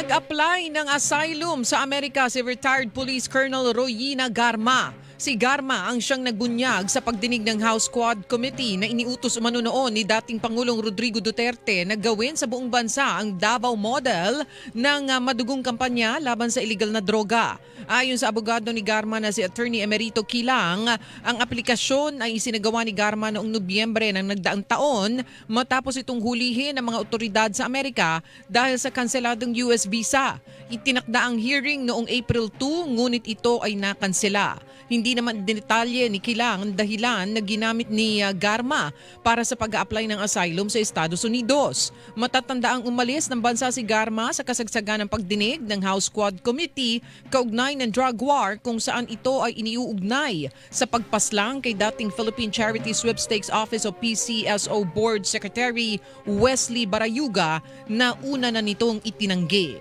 Nag-apply ng asylum sa Amerika si retired Police Colonel Royina Garma. Si Garma ang siyang nagbunyag sa pagdinig ng House Quad Committee na iniutos umano noon ni dating Pangulong Rodrigo Duterte na gawin sa buong bansa ang Davao model ng ah, madugong kampanya laban sa illegal na droga. Ayon sa abogado ni Garma na si Attorney Emerito Kilang, ang aplikasyon ay isinagawa ni Garma noong Nobyembre ng nagdaang taon matapos itong hulihin ng mga otoridad sa Amerika dahil sa kanseladong US visa. Itinakda ang hearing noong April 2 ngunit ito ay nakansela. Hindi naman dinetalye ni Kilang ang dahilan na ginamit ni uh, Garma para sa pag-apply ng asylum sa Estados Unidos. Matatanda ang umalis ng bansa si Garma sa kasagsagan ng pagdinig ng House Quad Committee kaugnay ng drug war kung saan ito ay iniuugnay sa pagpaslang kay dating Philippine Charity Sweepstakes Office o PCSO Board Secretary Wesley Barayuga na una na nitong itinanggi.